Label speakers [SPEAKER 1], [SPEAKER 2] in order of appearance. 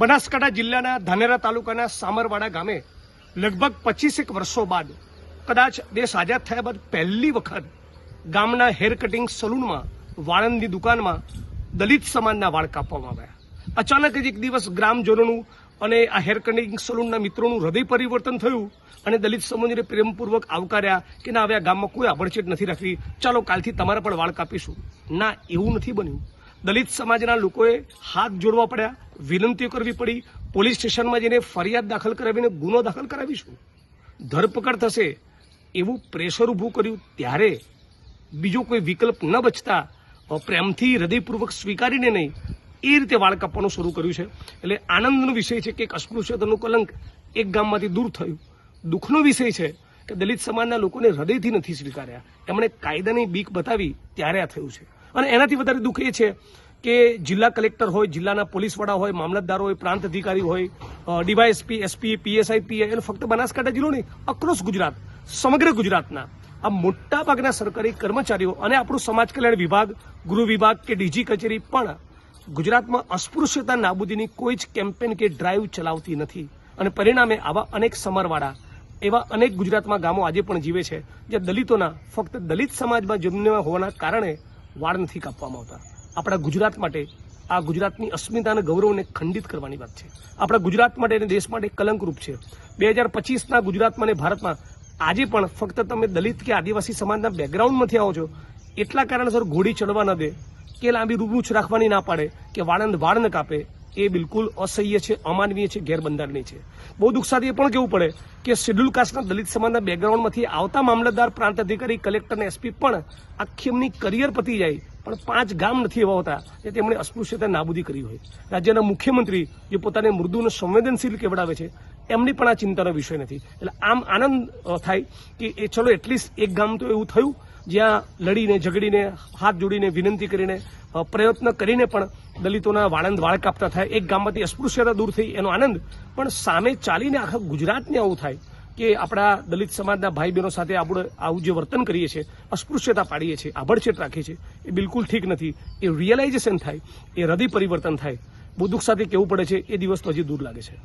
[SPEAKER 1] બનાસકાંઠા જિલ્લાના ધાનેરા તાલુકાના સામરવાડા ગામે લગભગ પચીસેક વર્ષો બાદ, કદાચ દેશ આઝાદ થયા બાદ પહેલી વખત ગામના હેર કટિંગ સલૂનમાં, વાળંદની દુકાનમાં દલિત સમાજના વાળ કાપવામાં આવ્યા. અચાનક જ એક દિવસ ગ્રામજનોનું અને આ હેર કટિંગ સલૂનના મિત્રોનું હૃદય પરિવર્તન થયું અને દલિત સમાજને પ્રેમપૂર્વક આવકાર્યા કે ના, હવે આ ગામમાં કોઈ આભડછેટ નથી રાખવી. ચાલો, કાલથી તમારા પણ વાળ કાપીશું. ના, એવું નથી બન્યું. દલિત સમાજના લોકોએ હાથ જોડવા પડ્યા, વિનંતીઓ કરવી પડી, પોલીસ સ્ટેશનમાં જઈને ફરિયાદ દાખલ કરાવીને ગુનો દાખલ કરાવીશું. ધરપકડ થશે એવું પ્રેશર ઊભું કર્યું ત્યારે બીજો કોઈ વિકલ્પ ન બચતા પ્રેમથી હૃદયપૂર્વક સ્વીકારીને નહીં, એ રીતે વાળ કાપવાનું શરૂ કર્યું છે. એટલે આનંદનો વિષય છે કે એક અસ્પૃશ્યતાનું કલંક એક ગામમાંથી દૂર થયું. દુઃખનો વિષય છે કે દલિત સમાજના લોકોને હૃદયથી નથી સ્વીકાર્યા. એમણે કાયદાની બીક બતાવી ત્યારે આ થયું છે. અને એનાથી વધારે દુઃખ એ છે કે જિલ્લા કલેક્ટર હોય, જિલ્લાના પોલીસ વડા હોય, મામલતદાર હોય, પ્રાંત અધિકારી હોય ડીવાયએસપી, એસપી, પીએસઆઈ અને ફક્ત બનાસકાંઠા જિલ્લો નહીં અક્રોસ ગુજરાત, સમગ્ર ગુજરાતના આ મોટા ભાગના સરકારી કર્મચારીઓ અને આપણું સમાજ કલ્યાણ વિભાગ, ગૃહ વિભાગ કે ડીજી કચેરી પણ ગુજરાતમાં અસ્પૃશ્યતા નાબૂદીની કોઈ જ કેમ્પેન કે ડ્રાઈવ ચલાવતી નથી. અને પરિણામે આવા અનેક સમરવાળા, એવા અનેક ગુજરાતમાં ગામો આજે પણ જીવે છે જે દલિતોના ફક્ત દલિત સમાજમાં જન્મ્યા હોવાના કારણે વાળ નથી કાપવામાં આવતા. આપણા ગુજરાત માટે આ ગુજરાતની અસ્મિતા અને ગૌરવને ખંડિત કરવાની વાત છે. આપણા ગુજરાત માટે અને દેશ માટે કલંકરૂપ છે. બે હજાર પચીસના ગુજરાતમાં અને ભારતમાં આજે પણ ફક્ત તમે દલિત કે આદિવાસી સમાજના બેકગ્રાઉન્ડમાંથી આવો છો, એટલા કારણસર ઘોડી ચડવા ન દે, કે લાંબી રૂબરૂચ રાખવાની ના પાડે, કે વાળંદ વાળ ન કાપે, એ બિલકુલ અસહ્ય છે, અમાનવીય છે, ગેરબંધારણીય છે. બહુ દુઃખ સાથે એ પણ કહેવું પડે કે શેડ્યુલ કાસ્ટના દલિત સમાજના બેકગ્રાઉન્ડમાંથી આવતા મામલતદાર પ્રાંત અધિકારી કલેક્ટર અને એસપી પણ આખી એમની કરિયર પતી જાય પણ પાંચ ગામ નથી એવા હોતા કે તેમણે અસ્પૃશ્યતા નાબૂદી કરી હોય. રાજ્યના મુખ્યમંત્રી જે પોતાને મૃદુ અને સંવેદનશીલ કેવડાવે છે, એમની પણ આ ચિંતાનો વિષય નથી. એટલે આમ આનંદ થાય કે એ ચલો એટલીસ્ટ એક ગામ તો એવું થયું, જ્યાં લડીને, ઝઘડીને, હાથ જોડીને, વિનંતી કરીને પ્રયત્ન કરીને પણ દલિતોના વાળંદ વાળ કાપતા થાય. એક ગામમાંથી અસ્પૃશ્યતા દૂર થઈ, એનો આનંદ. પણ સામે ચાલીને આખા ગુજરાતને આવું થાય. કે આપણા દલિત સમાજના ભાઈ બહેનો સાથે આપણે આવું જે વર્તન કરીએ છીએ, અસ્પૃશ્યતા પાડીએ છીએ, આભડછેટ રાખીએ છીએ, એ બિલકુલ ઠીક નથી. એ રિયલાઇઝેશન થાય, એ હૃદય પરિવર્તન થાય. બહુ દુઃખ સાથે કહેવું પડે છે, એ દિવસ તો હજી દૂર લાગે છે.